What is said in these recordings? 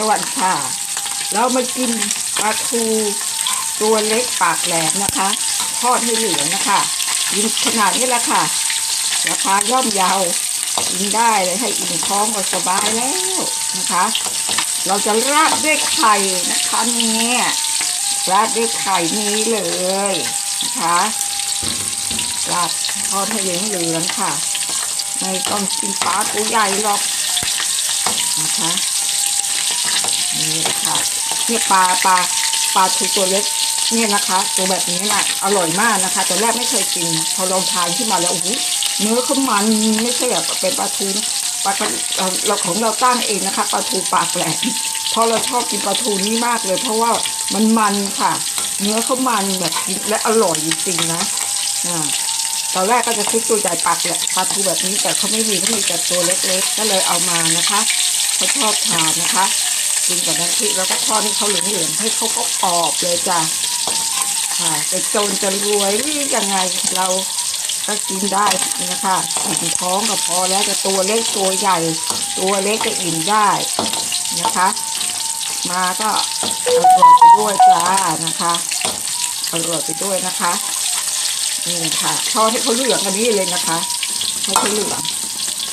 สวัสดีค่ะ เรามากินปลาทูตัวเล็กปากแหลมนะคะ ทอดให้เหลืองนะคะกินขนาดนี้แหละค่ะ ราคาย่อมเยาวกินได้เลยให้อิ่มท้องก็สบายแล้วนะคะ เราจะราดด้วยไข่นะคะเนี่ยราดด้วยไข่นี้เลยนะคะราดทอดให้เหลืองเหลืองๆค่ะ ไม่ต้องกินปลาตัวใหญ่หรอกนะคะ นี่ค่ะเนี่ยปลาปลาปลาทูตัวเล็กเนี่ยนะคะ ตัวแบบนี้น่ะอร่อยมากนะคะแต่แรกไม่เคยกิน พอลองทานขึ้นมาแล้วโอ้โหเนื้อเขามันไม่ใช่แบบเป็นปลาทูปลาเราของเราตั้งเองนะคะปลาทูปากแหลมเพราะเราชอบกินปลาทูนี้มากเลย เพราะว่ามันมันค่ะ เนื้อเขามันแบบกินและอร่อยจริงๆนะอ่าตอนแรกก็จะซื้อตัวใหญ่ปากแหลมปลาทูแบบนี้แต่เขาไม่มีเขามีแต่ตัวเล็กๆ ก็เลยเอามานะคะเขาชอบทานนะคะ กินกับน้ำพริกแล้วก็ทอดให้เขาเหลืองๆให้เขาก็กรอบเลยจ้ะค่ะจะจนจะรวยหรือยังไงเราก็กินได้นะคะอิ่มท้องก็พอแล้วจะตัวเล็กตัวใหญ่ ตัวเล็กก็อิ่มได้นะคะ มาก็อร่อยไปด้วยจ้านะคะอร่อยไปด้วยนะคะนี่ค่ะทอดให้เขาเหลืองอันนี้เลยนะคะให้เขาเหลือง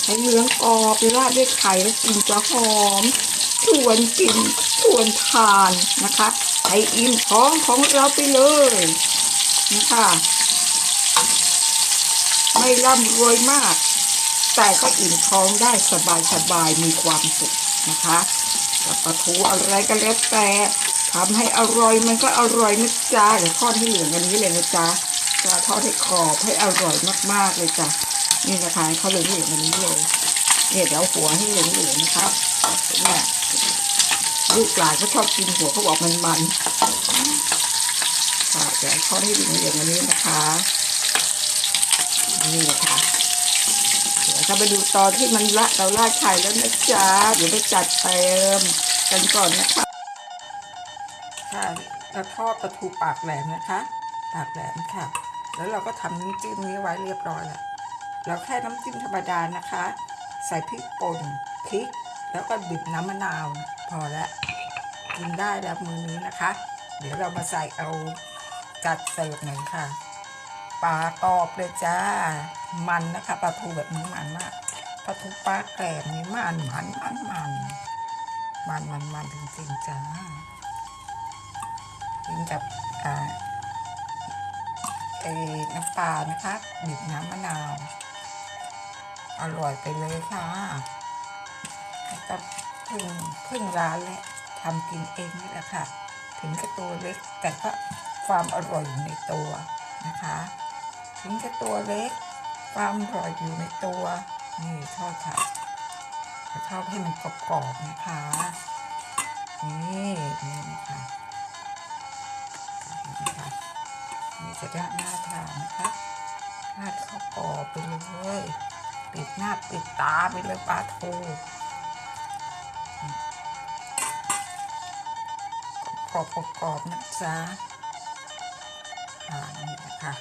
ให้เหลืองกรอบราดด้วยไข่แล้วกินจะหอม ชวนกินชวนทานนะคะให้อิ่มท้องของเราไปเลยนะคะไม่ร่ำรวยมาก แต่ก็อิ่มท้องได้สบายสบายๆมีความสุขนะคะกับปลาทูอะไรก็แล้วแต่ทำให้อร่อยมันก็อร่อยนะจ๊ะเดี๋ยวทอดให้เหลืองอันนี้เลยนะจ๊ะจะทอดให้กรอบให้อร่อยมากๆเลยจ้ะนี่นะคะเขาเลืองเหลืองอันนี้เลย เนี่ยเดี๋ยวหัวให้เหลืองๆนะครับเนี่ยลูกหลานเขาชอบกินหัวเขาบอกมันมันค่ะเดี๋ยวเขาให้ดูอย่างนี้นะคะ นี่ค่ะเดี๋ยวจะไปดูตอนที่มันละเราลาดไข่แล้วนะจ๊ะเดี๋ยวไปจัดเติมกันก่อนนะคะ ค่ะเราทอดปลาทูปากแหลมนะคะ ปากแหลมค่ะ แล้วเราก็ทำน้ำจิ้มนี้ไว้เรียบร้อยแล้วเราแค่น้ำจิ้มธรรมดานะคะ ใส่พริกป่นพริก แล้วก็บีบน้ำมะนาว พอแล้วกินได้แล้วมือนี้นะคะ เดี๋ยวเรามาใส่เอาจัดเสิร์ฟหน่อยค่ะปลากรอบเลยจ้า มันนะคะปลาทูแบบนี้มันมากปลาทูปลาแกรมนี่มันมันมันมันมันมันมันจริงๆจ้ากินกับอ่าเออน้ำปลานะคะบีบน้ำมะนาว อร่อยไปเลยค่ะก็เพิ่งเพิ่งร้านและทำกินเองนี่แหละค่ะ ถึงกับตัวเล็ก แต่ก็ความอร่อยอยู่ในตัวนะคะ ถึงจะตัวเล็ก ความอร่อยอยู่ในตัว นี่ทอดค่ะทอดให้มันกรอบๆนะคะ นี่นี่นะคะนี่นะคะนี่จะได้หน้าทานนะคะทาดข้าวกรอบไปเลย ปิดหน้าปิดตาไปเลยปลาทูกรอบๆกรอบๆนะจ๊ะอ่านี่นะคะ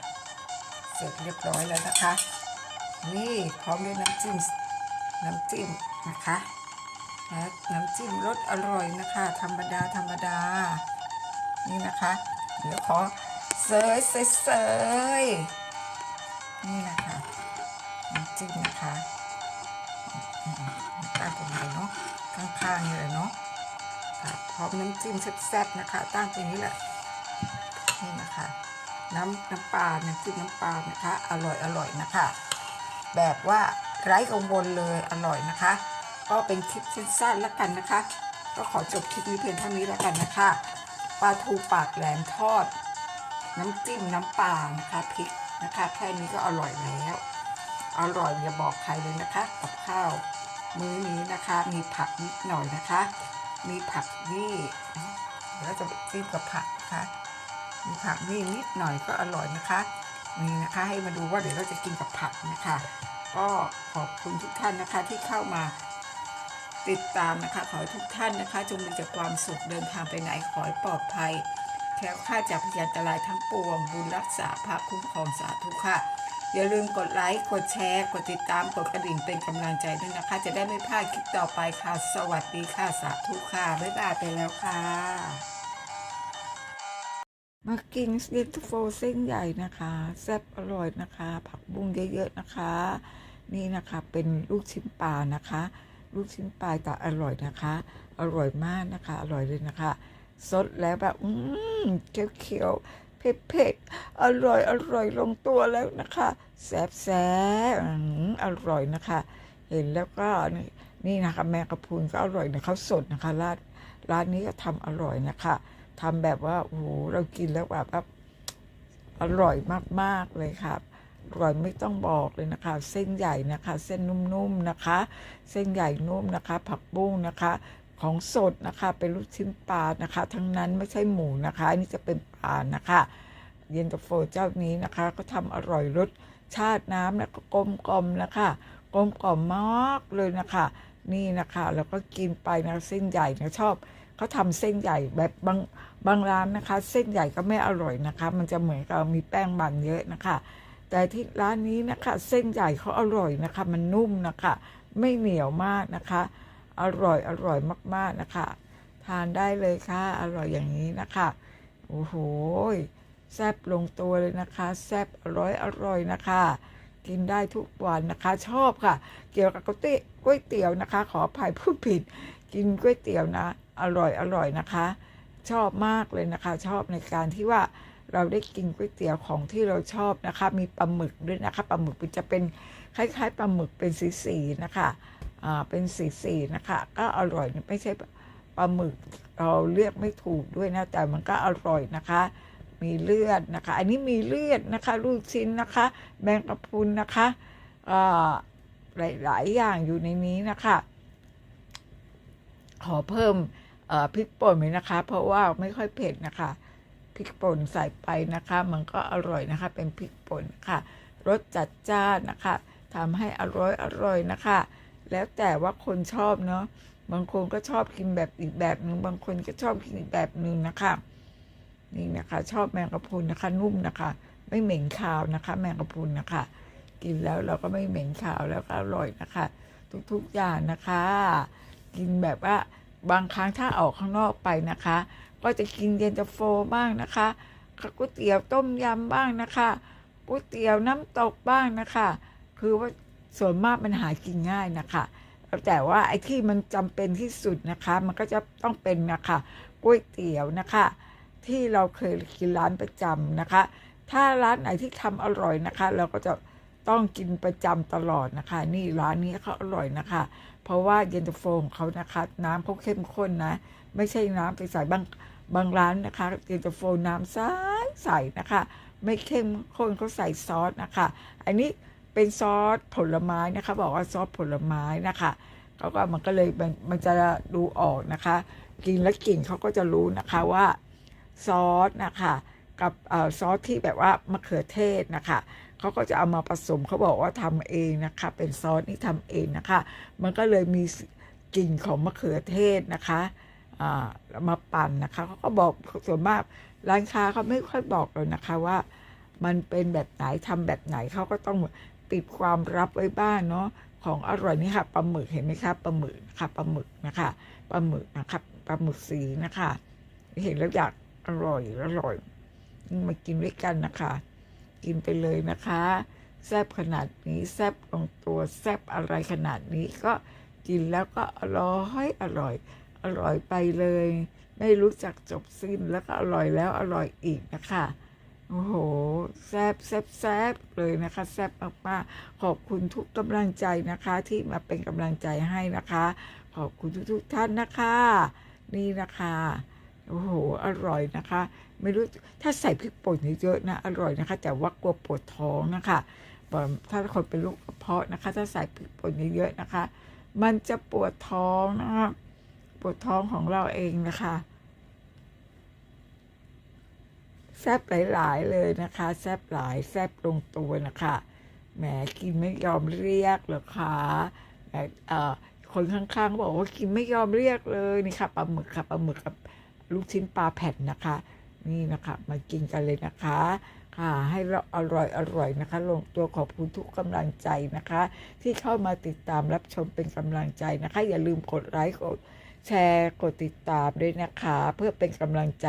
เสร็จเรียบร้อยแล้วนะคะ นี่พร้อมด้วยน้ำจิ้มน้ำจิ้มนะคะและน้ำจิ้มรสอร่อยนะคะ ธรรมดาธรรมดา นี่นะคะ เดี๋ยวขอเสยเสยเสยนี่นะคะ จิ้มนะคะตั้งตรงไหนเนาะข้างๆนี่เลยเนาะค่ะพร้อมน้ำจิ้มแซ่บๆนะคะ ตั้งตรงนี้แหละนี่นะคะ น้ำน้ำปลาน้ำจิ้มน้ำปลานะคะ อร่อยอร่อยนะคะ แบบว่าไร้กังวลเลยอร่อยนะคะ ก็เป็นคลิปสั้นๆแล้วกันนะคะ ก็ขอจบคลิปนี้เพียงเท่านี้แล้วกันนะคะปลาทูปากแหลมทอด น้ำจิ้มน้ำปลานะคะพริกนะคะแค่นี้ก็อร่อยแล้ว อร่อยอย่าบอกใครเลยนะคะกับข้าวมื้อนี้นะคะ มีผักนิดหน่อยนะคะ มีผักนี่เดี๋ยวเราจะจิ้มกับผักนะคะมีผักนี่นิดหน่อยก็อร่อยนะคะนี่นะคะให้มาดูว่าเดี๋ยวเราจะกินกับผักนะคะ ก็ขอบคุณทุกท่านนะคะที่เข้ามาติดตามนะคะ ขอให้ทุกท่านนะคะ จงมีแต่ความสุขเดินทางไปไหนขอให้ปลอดภัยแคล้วคลาดจากพยานตรายทั้งปวง บุญรักษาพระคุ้มครองสาธุค่ะ อย่าลืมกดไลค์ กดแชร์ กดติดตาม กดกระดิ่งเป็นกำลังใจด้วยนะคะ จะได้ไม่พลาดคลิปต่อไปค่ะ สวัสดีค่ะ สาธุค่ะ บ๊ายบายไปแล้วค่ะ มากินสเตโฟเส้นใหญ่นะคะ แซ่บอร่อยนะคะ ผักบุ้งเยอะๆนะคะ นี่นะคะเป็นลูกชิ้นปลานะคะ ลูกชิ้นปลาแต่อร่อยนะคะ อร่อยมากนะคะ อร่อยเลยนะคะ สดแล้วแบบอืมเขียวๆ เผ็ดๆ อร่อยอร่อยลงตัวแล้วนะคะ แซ่บแซ่บๆอร่อยนะคะ เห็นแล้วก็นี่นี่นะคะแมงกะพรุนก็อร่อยนะเขาสดนะคะร้านร้านนี้ก็ทำอร่อยนะคะทำแบบว่าโอ้โหเรากินแล้วแบบอร่อยมากๆเลยครับอร่อยไม่ต้องบอกเลยนะคะ เส้นใหญ่นะคะ เส้นนุ่มๆนะคะ เส้นใหญ่นุ่มนะคะ ผักบุ้งนะคะ ของสดนะคะเป็นลูกชิ้นปลานะคะ ทั้งนั้นไม่ใช่หมูนะคะอันนี้จะเป็นปลานะคะ เย็นตาโฟเจ้านี้นะคะ ก็ทำอร่อยรสชาติน้ำนะก็กลมกลมนะคะกลมกล่อมมากเลยนะคะ นี่นะคะแล้วก็กินไปนะเส้นใหญ่นะชอบเขาทำเส้นใหญ่แบบบางบางร้านนะคะ เส้นใหญ่ก็ไม่อร่อยนะคะ มันจะเหมือนกับมีแป้งบางเยอะนะคะ แต่ที่ร้านนี้นะคะ เส้นใหญ่เขาอร่อยนะคะ มันนุ่มนะคะ ไม่เหนียวมากนะคะ อร่อยอร่อยมาก ๆ นะคะ ทานได้เลยค่ะ อร่อยอย่างนี้นะคะ โอ้โหแซ่บลงตัวเลยนะคะแซ่บอร่อยอร่อยนะคะ กินได้ทุกวันนะคะ ชอบค่ะ เกี่ยวกับก๋วยเตี๋ยวก๋วยเตี๋ยวนะคะ ขออภัยพูดผิด กินก๋วยเตี๋ยวนะ อร่อยอร่อยนะคะ ชอบมากเลยนะคะ ชอบในการที่ว่าเราได้กินก๋วยเตี๋ยวของที่เราชอบนะคะ มีปลาหมึกด้วยนะคะปลาหมึกมันจะเป็นคล้ายๆปลาหมึกเป็นสีๆนะคะ เป็นสีๆนะคะ ก็อร่อยไม่ใช่ปลาหมึกเราเลือกไม่ถูกด้วยนะ แต่มันก็อร่อยนะคะ มีเลือดนะคะ อันนี้มีเลือดนะคะ ลูกชิ้นนะคะแมงกะพรุนนะคะอ่าหลาย ๆ อย่างอยู่ในนี้นะคะ ขอเพิ่มพริกป่นไหมนะคะ เพราะว่าไม่ค่อยเผ็ดนะคะพริกป่นใส่ไปนะคะ มันก็อร่อยนะคะ เป็นพริกป่นค่ะรสจัดจ้านนะคะทำให้อร่อยอร่อยนะคะ แล้วแต่ว่าคนชอบเนาะบางคนก็ชอบกินแบบอีกแบบหนึ่งบางคนก็ชอบกินอีกแบบหนึ่งนะคะนี่นะคะ ชอบแมงกะพรุนนะคะ นุ่มนะคะ ไม่เหม็นคาวนะคะ แมงกะพรุนนะคะ กินแล้วเราก็ไม่เหม็นคาวแล้วก็อร่อยนะคะ ทุกๆอย่างนะคะ กินแบบว่าบางครั้งถ้าออกข้างนอกไปนะคะ ก็จะกินเย็นตาโฟบ้างนะคะก๋วยเตี๋ยวต้มยำบ้างนะคะก๋วยเตี๋ยวน้ำตกบ้างนะคะ คือว่า ส่วนมากมันหากินง่ายนะคะแต่ว่าไอ้ที่มันจำเป็นที่สุดนะคะ มันก็จะต้องเป็นนะคะก๋วยเตี๋ยวนะคะ ที่เราเคยกินร้านประจำนะคะ ถ้าร้านไหนที่ทำอร่อยนะคะ เราก็จะต้องกินประจำตลอดนะคะ นี่ร้านนี้เขาอร่อยนะคะ เพราะว่าเย็นตาโฟของเขานะคะ น้ำเขาเข้มข้นนะ ไม่ใช่น้ำใสๆบางบางร้านนะคะเย็นตาโฟน้ำใสใสนะคะ ไม่เข้มข้นเขาใส่ซอสนะคะ อันนี้ เป็นซอสผลไม้นะคะ บอกว่าซอสผลไม้นะคะเขาก็มันก็เลยมันมันจะดูออกนะคะ กินแล้วกลิ่นเขาก็จะรู้นะคะว่าซอสนะคะกับเออซอสที่แบบว่ามะเขือเทศนะคะเขาก็จะเอามาผสมเขาบอกว่าทำเองนะคะ เป็นซอสนี่ทำเองนะคะ มันก็เลยมีกลิ่นของมะเขือเทศนะคะอ่ามาปั่นนะคะเขาก็บอกส่วนมากร้านค้าเขาไม่ค่อยบอกเลยนะคะว่า มันเป็นแบบไหนทำแบบไหนเขาก็ต้อง ปิดความลับไว้บ้างเนาะของอร่อยนี่ค่ะปลาหมึกเห็นไหมคะปลาหมึกนะคะปลาหมึกนะคะปลาหมึกนะคะปลาหมึกสีนะคะ เห็นแล้วอยากอร่อยอร่อยมากินด้วยกันนะคะ กินไปเลยนะคะแซบขนาดนี้แซบลงตัวแซบอะไรขนาดนี้ก็กินแล้วก็อร่อยอร่อย อร่อยไปเลย ไม่รู้จักจบสิ้นแล้วก็อร่อยแล้วอร่อยอีกนะคะ โอ้โห แซบแซบแซบเลยนะคะ แซบมากๆขอบคุณทุกกำลังใจนะคะ ที่มาเป็นกำลังใจให้นะคะ ขอบคุณทุกๆท่านนะคะ นี่นะคะโอ้โห อร่อยนะคะ ไม่รู้ ถ้าใส่พริกป่นเยอะๆนะ อร่อยนะคะ แต่ว่ากลัวปวดท้องนะคะถ้าคนเป็นโรคกระเพาะนะคะ ถ้าใส่พริกป่นเยอะๆนะคะ มันจะปวดท้องนะคะ ปวดท้องของเราเองนะคะ แซบหลาย ๆ เลยนะคะ แซบหลายแซบลงตัวนะคะแหมกินไม่ยอมเรียกหรอคะแต่เอ่อคนข้างๆบอกว่ากินไม่ยอมเรียกเลยนี่ค่ะปลาหมึกค่ะปลาหมึกกับลูกชิ้นปลาแผ่นนะคะ นี่นะคะมากินกันเลยนะคะ ค่ะ ให้เราอร่อยอร่อยนะคะ ลงตัวขอบคุณทุกกำลังใจนะคะ ที่เข้ามาติดตามรับชมเป็นกำลังใจนะคะ อย่าลืมกดไลค์กด แชร์กดติดตามด้วยนะคะ เพื่อเป็นกำลังใจ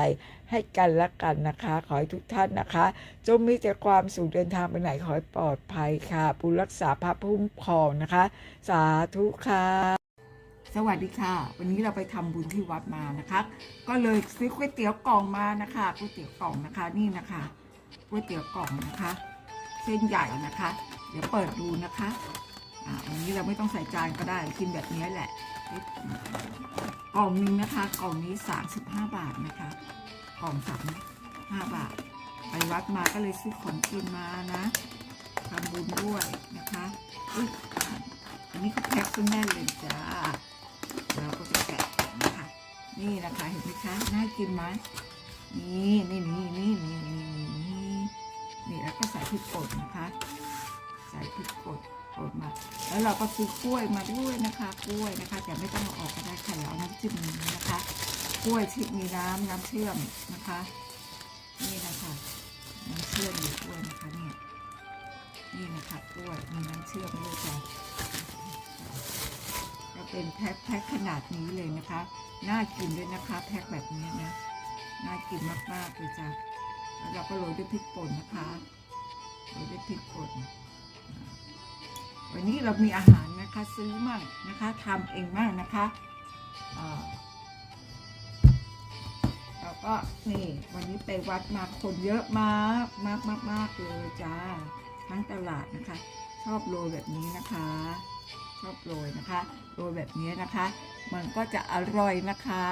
ให้กันและกันนะคะ ขอให้ทุกท่านนะคะ จงมีแต่ความสุขเดินทางไปไหนขอให้ปลอดภัยค่ะบุญรักษาพระพุ่มครองนะคะ สาธุค่ะสวัสดีค่ะ วันนี้เราไปทำบุญที่วัดมานะคะ ก็เลยซื้อก๋วยเตี๋ยวกล่องมานะคะก๋วยเตี๋ยวกล่องนะคะนี่นะคะก๋วยเตี๋ยวกล่องนะคะ เส้นใหญ่นะคะ เดี๋ยวเปิดดูนะคะอ่าวันนี้เราไม่ต้องใส่จานก็ได้กินแบบนี้แหละ กล่องนึงนะคะ กล่องนี้ 35 บาทนะคะ กล่องสามห้าบาท ไปวัดมาก็เลยซื้อของกินมานะทำบุญด้วยนะคะอุ๊ยอันนี้เขาแพ็คขึ้นแน่นเลยจ้าเราก็จะแกะนะคะ นี่นะคะเห็นไหมคะน่ากินไหมนี่นี่นี่นี่นี่นี่นี่นี่แล้วก็ใส่พริกป่นนะคะ ใส่พริกป่น ป่นมา แล้วเราก็ซื้อกล้วยมาด้วยนะคะ กล้วยนะคะ แต่ไม่ต้องเอาออกก็ได้ค่ะแล้วเอาน้ำจิ้มนี้นะคะ กล้วยที่มีน้ำน้ำเชื่อมนะคะ นี่นะคะน้ำเชื่อมอยู่กล้วยนะคะเนี่ยนี่นะคะกล้วยมีน้ำเชื่อมด้วยจ้ะจะเป็นแพ็คแพ็คขนาดนี้เลยนะคะ น่ากินด้วยนะคะ แพ็คแบบนี้นะน่ากินมากๆเลยจ้ะแล้วเราก็โรยด้วยพริกป่นนะคะโรยด้วยพริกป่น วันนี้เรามีอาหารนะคะซื้อมั่งนะคะทำเองมั่งนะคะอ่าแล้วก็นี่วันนี้ไปวัดมาคนเยอะมากมากมากมากเลยจ้าทั้งตลาดนะคะ ชอบโรยแบบนี้นะคะ ชอบโรยนะคะโรยแบบนี้นะคะ มันก็จะอร่อยนะคะ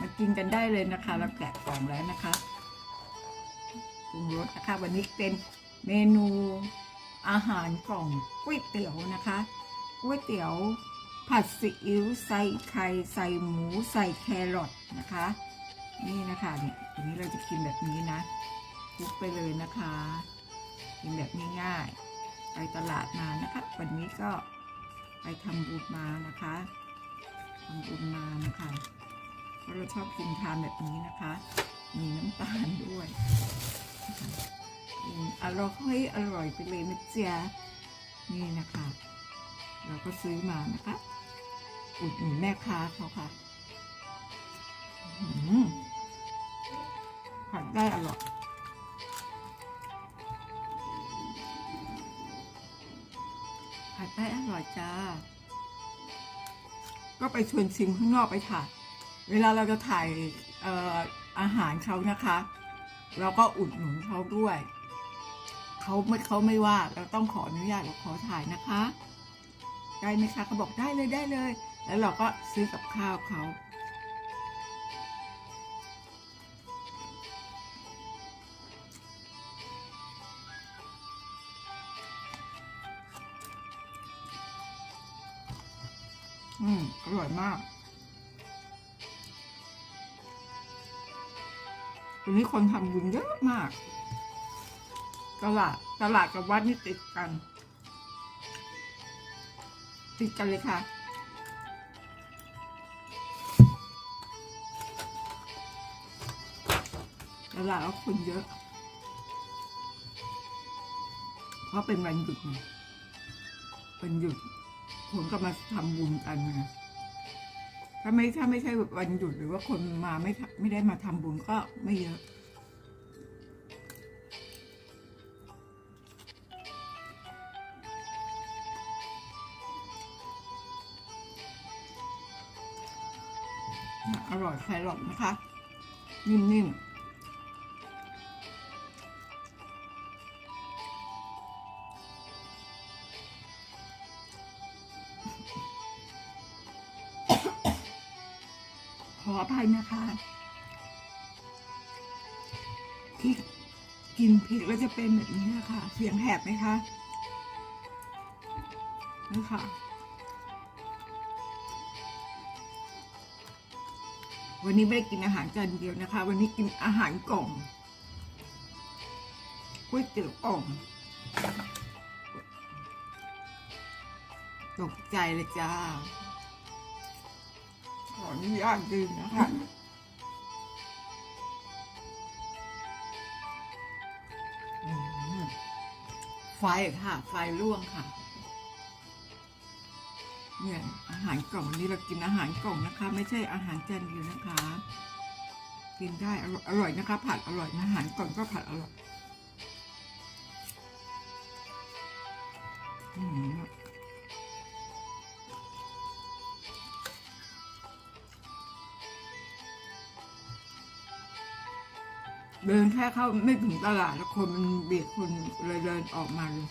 มากินกันได้เลยนะคะ เราแกะกล่องแล้วนะคะปรุงรสนะคะ วันนี้เป็นเมนู อาหารกล่องก๋วยเตี๋ยวนะคะก๋วยเตี๋ยวผัดซีอิ๊วใส่ไข่ใส่หมูใส่แครอทนะคะ นี่นะคะเนี่ยทีนี้เราจะกินแบบนี้นะคลุกไปเลยนะคะ กินแบบง่ายๆไปตลาดมานะคะ วันนี้ก็ไปทำบุญมานะคะทำบุญมานะคะเพราะเราชอบกินทานแบบนี้นะคะ มีน้ำตาลด้วยนะะ อร่อยอร่อยไปเลยนะจ๊ะนี่นะคะ เราก็ซื้อมานะคะ อุดหนุนแม่ค้าเขาค่ะผัดได้อร่อยผัดได้อร่อยจ้า ก็ไปชวนชิมข้างนอกไปถ่ายเวลาเราจะถ่ายอออาหารเขานะคะ เราก็อุดหนุนเขาด้วย เขาไม่เขาไม่ว่าเราต้องขออนุญาตเราขอถ่ายนะคะ ได้ไหมคะเขาบอกได้เลยได้เลย แล้วเราก็ซื้อกับข้าวเขาอืม อร่อยมากวันนี้คนทำบุญเยอะมาก ตลาดตลาดกับวัดนี่ติดกัน ติดกันเลยค่ะ ตลาดแล้วคนเยอะ เพราะเป็นวันหยุดไงวันหยุดคนก็มาทำบุญกันไงถ้าไม่ถ้าไม่ใช่วันหยุดหรือว่าคนมาไม่ไม่ได้มาทำบุญก็ไม่เยอะ อร่อยแครอทนะคะ นิ่มๆขออภัยนะคะพริกกินพริกแล้วจะเป็นแบบนี้นะคะ เสียงแหบไหมคะนี่ค่ะ วันนี้ไม่ได้กินอาหารจานเดียวนะคะ วันนี้กินอาหารกล่องก๋วยเตี๋ยวกล่องตกใจเลยจ้า ขออนุญาตดื่มนะคะไฟค่ะ ไฟล่วงค่ะ เนี่ยอาหารกล่องวันนี้เรากินอาหารกล่องนะคะ ไม่ใช่อาหารจานเดียวนะคะ กินได้อร่อยนะคะ ผัดอร่อยอาหารกล่องก็ผัดอร่อยเดินแค่เข้าไม่ถึงตลาดแล้วคนมันเบียดคนเลยเดินออกมาเลย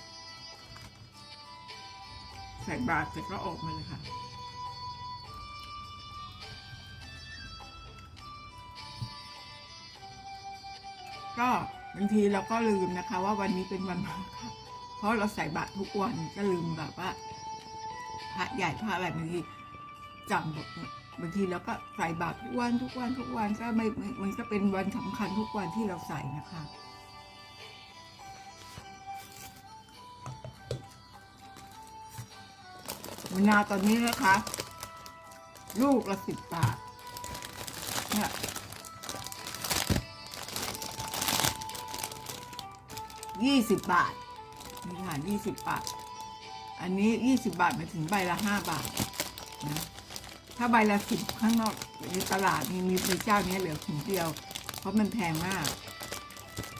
ส่บาตรเสร็จก็ออกมาเลยค่ะ ก็บางทีเราก็ลืมนะคะ ว่าวันนี้เป็นวันพระค่ะเพราะเราใส่บาตรทุกวันก็ลืมแบบว่าพระใหญ่พระอะไรบางทีจำแบบบางทีเราก็ใส่บาตรทุกวันทุกวันทุกวันก็ไม่มันก็เป็นวันสำคัญทุกวันที่เราใส่นะคะ มะนาวตอนนี้นะคะ ลูกละสิบบาท เนี่ยยี่สิบบาท นี่ค่ะยี่สิบบาท อันนี้ยี่สิบบาทมาถึงใบละห้าบาทนะถ้าใบละสิบข้างนอกในตลาดมีมีมีเจ้านี้เหลือถุงเดียว เพราะมันแพงมาก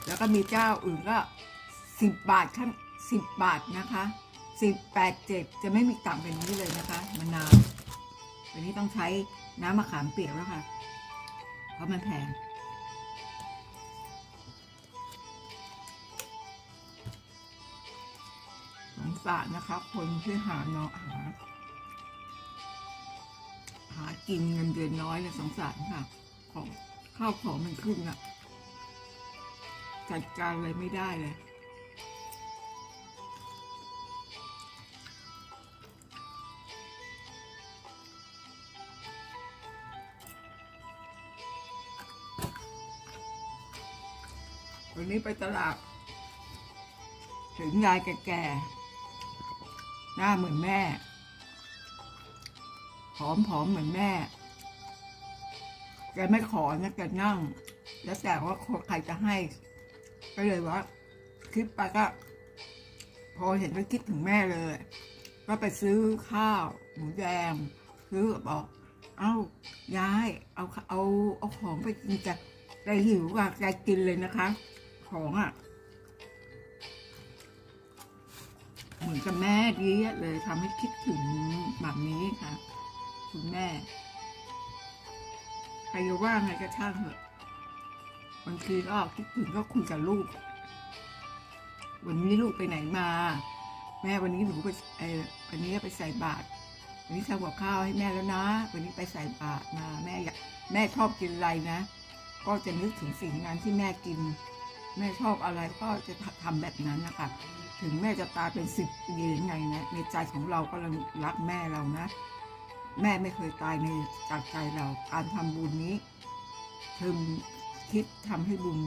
แล้วก็มีเจ้าอื่นก็สิบบาทขั้นสิบบาทนะคะ สิบแปดเจ็ดจะไม่มีต่ำเป็นนี้เลยนะคะมะนาววันนี้ต้องใช้น้ำมะขามเปียกแล้วค่ะ เพราะมันแพงสงสารนะคะ คนที่หาเนาะหา หากินเงินเดือนน้อยเนี่ยสงสารค่ะ ของข้าวของมันขึ้นอะจัดการอะไรไม่ได้เลย นี้ไปตลาดถึงยายแก่ๆหน้าเหมือนแม่ผอมๆเหมือนแม่ แกไม่ขอนะแกนั่ง แล้วแต่ว่าใครจะให้ ก็เลยว่าคิดไปก็ พอเห็นก็คิดถึงแม่เลย ก็ไปซื้อข้าวหมูแดงซื้อบอก เอ้ายายเอาเอาเอาของไปกินจะแกหิวอะแกกินเลยนะคะ ของอะ เหมือนกับแม่ดีเลยทำให้คิดถึงแบบนี้ค่ะ คุณแม่ ใครจะว่าไงก็ช่างเถอะบางทีก็คิดถึงก็คุยกับลูก วันนี้ลูกไปไหนมา แม่วันนี้หนูไปเอวันนี้ไปใส่บาตรวันนี้ทำกับข้าวให้แม่แล้วนะ วันนี้ไปใส่บาตรมาแม่อยากแม่ชอบกินอะไรนะ ก็จะนึกถึงสิ่งนั้นที่แม่กิน แม่ชอบอะไรก็จะทำแบบนั้นนะคะถึงแม่จะตายเป็นสิบปียังไงนะในใจของเราก็ยังรักแม่เรานะ แม่ไม่เคยตายในจากใจเราการทำบุญนี้ถึงคิดทำให้บุญ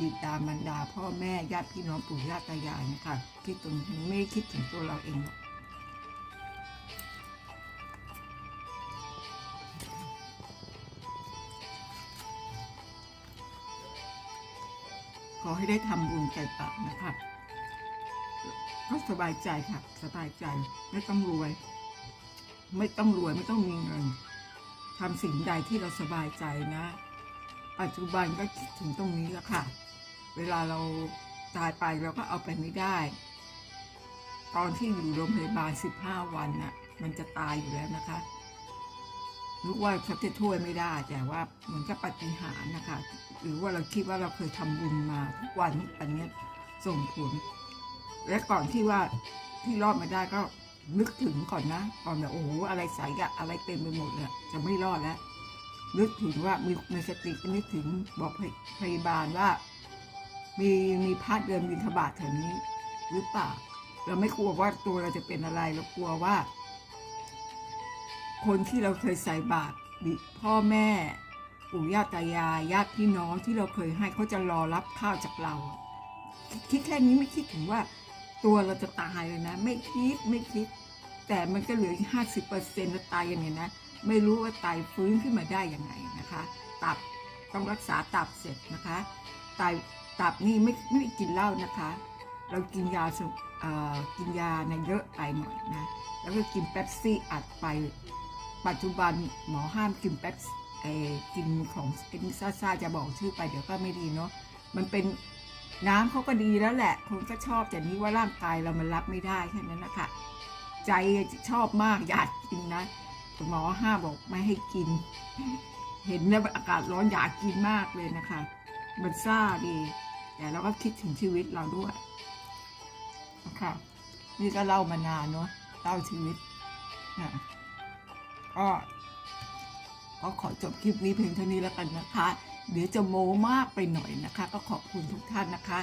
บิดามารดา พ่อแม่ญาติพี่น้องปู่ย่าตายายนะคะคิดตรงไม่คิดถึงตัวเราเองหรอก ขอให้ได้ทำบุญใจปากนะคะก็สบายใจค่ะ สบายใจไม่ต้องรวย ไม่ต้องรวยไม่ต้องมีเงินทำสิ่งใดที่เราสบายใจนะ ปัจจุบันก็คิดถึงตรงนี้แล้วค่ะ เวลาเราตายไปเราก็เอาไปไม่ได้ ตอนที่อยู่โรงพยาบาลสิบห้าวันน่ะ มันจะตายอยู่แล้วนะคะ นึกว่าเขาจะช่วยไม่ได้ แต่ว่าเหมือนกับปฏิหารนะคะ หรือว่าเราคิดว่าเราเคยทำบุญมาทุกวันอันนี้ส่งผล และก่อนที่ว่าที่รอดมาได้ก็นึกถึงก่อนนะก่อนแบบโอ้โหอะไรใสอะอะไรเต็มไปหมดเลยจะไม่รอดแล้วนึกถึงว่ามีมีสติก็นึกถึงบอกพยพยาบาลว่า มีมีพาดเดินบินทบาทแถวนี้หรือเปล่าเราไม่กลัวว่าตัวเราจะเป็นอะไรเรากลัวว่า คนที่เราเคยใส่บาตรพ่อแม่ปู่ย่าตายายญาติพี่น้องที่เราเคยให้เขาจะรอรับข้าวจากเรา คิดแค่นี้ไม่คิดถึงว่าตัวเราจะตายเลยนะ ไม่คิดไม่คิด แต่มันก็เหลือห้าสิบเปอร์เซ็นต์ตายย่างนี้นะ ไม่รู้ว่าไตฟื้นขึ้นมาได้ยังไงนะคะ ตับต้องรักษาตับเสร็จนะคะไตตับนี่ไม่ไม่กินเหล้านะคะ เรากินยาสุกินยาเนี่ยเยอะไปหน่อยนะแล้วก็กินเป๊ปซี่อัดไป ปัจจุบันหมอห้ามกินเป๊ปซี่เอ่อกินของเอนซ่าซาจะบอกชื่อไปเดี๋ยวก็ไม่ดีเนาะมันเป็นน้ำเขาก็ดีแล้วแหละคนก็ชอบแต่นี้ว่าร่างกายเรามันรับไม่ได้แค่นั้นนะคะใจชอบมากอยากกินนะแต่หมอห้ามบอกไม่ให้กิน เห็นแล้วอากาศร้อนอยากกินมากเลยนะคะ มันซ่าดี แต่เราก็คิดถึงชีวิตเราด้วยนะคะนี่ก็เล่ามานานเนาะเล่าชีวิตนะ ก็ก็ขอจบคลิปนี้เพียงเท่านี้แล้วกันนะคะ เดี๋ยวจะโมมากไปหน่อยนะคะ ก็ขอบคุณทุกท่านนะคะ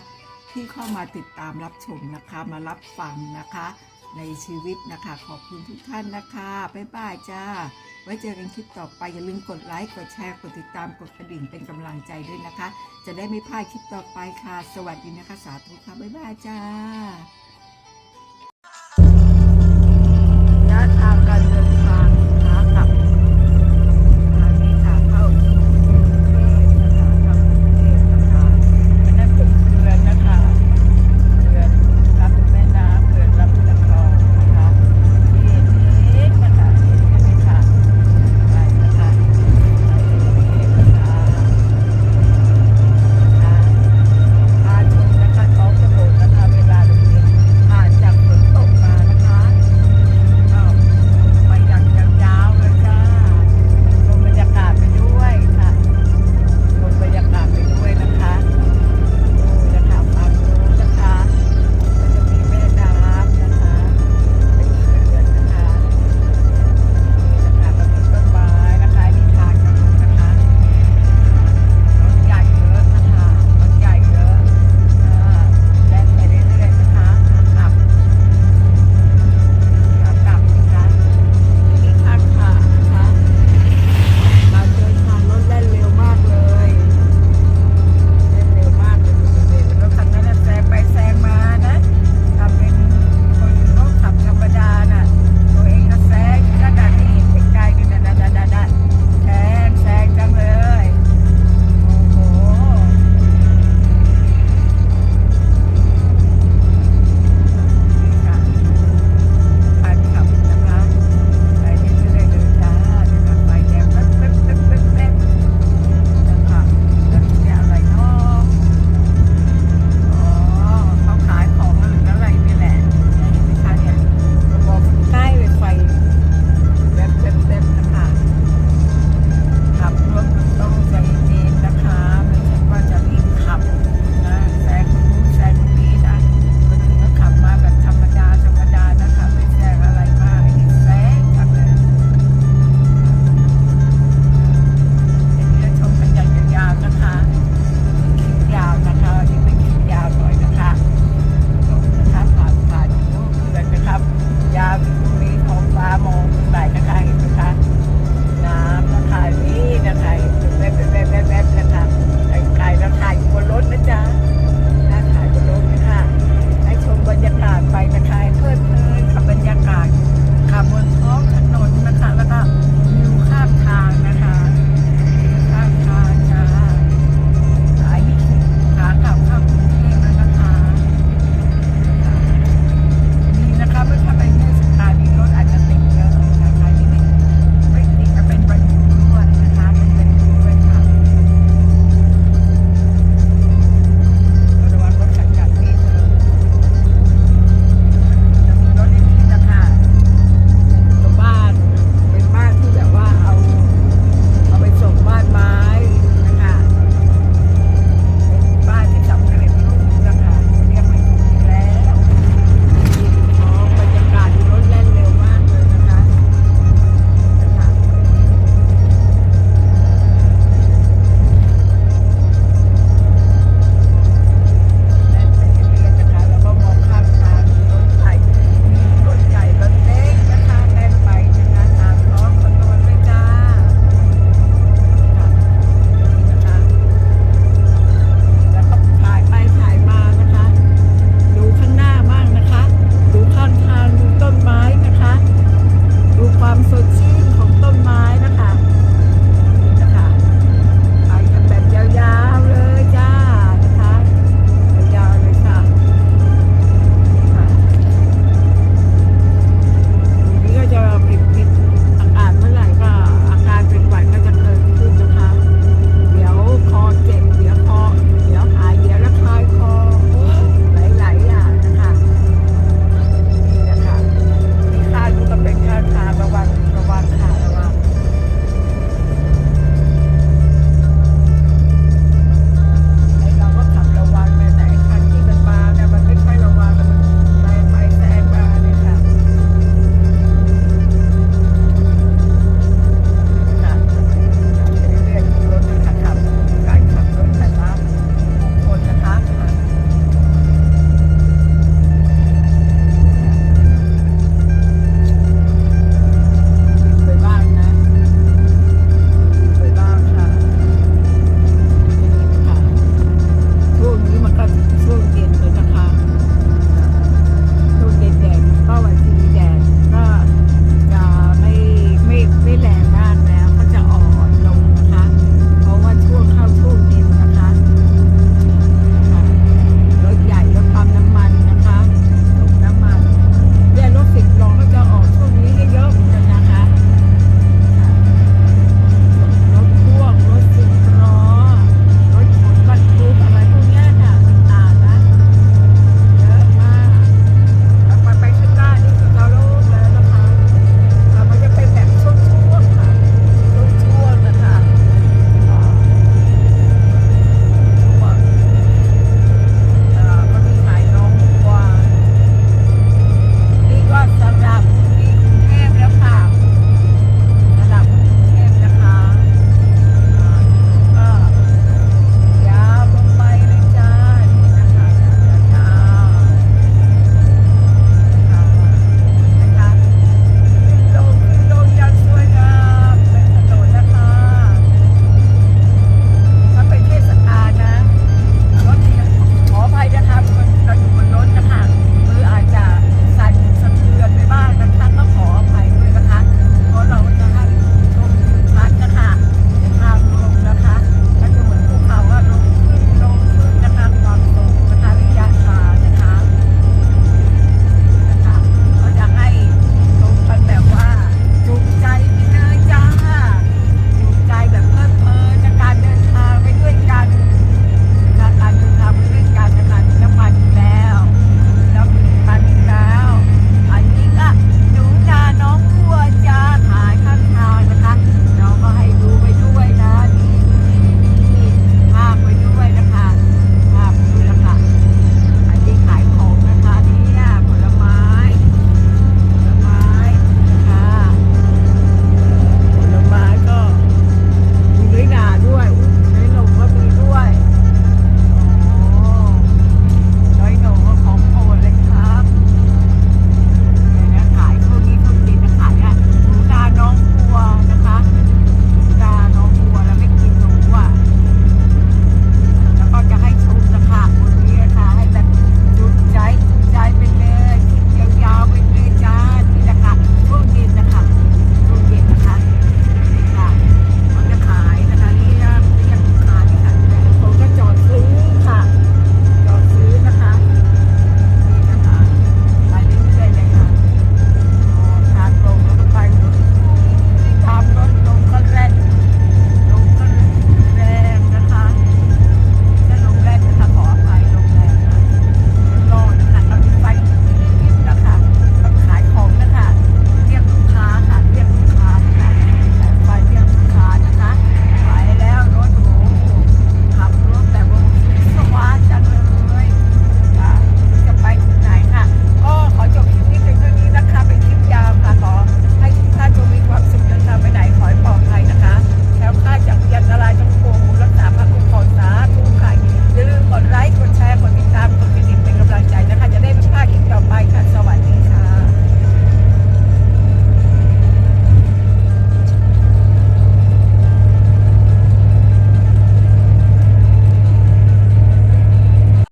ที่เข้ามาติดตามรับชมนะคะ มารับฟังนะคะ ในชีวิตนะคะ ขอบคุณทุกท่านนะคะบ๊ายบายจ้า ไว้เจอกันคลิปต่อไปอย่าลืมกดไลค์กดแชร์กดติดตามกดกระดิ่งเป็นกำลังใจด้วยนะคะ จะได้ไม่พลาดคลิปต่อไปค่ะ สวัสดีนะคะ สาธุค่ะบ๊ายบายจ้า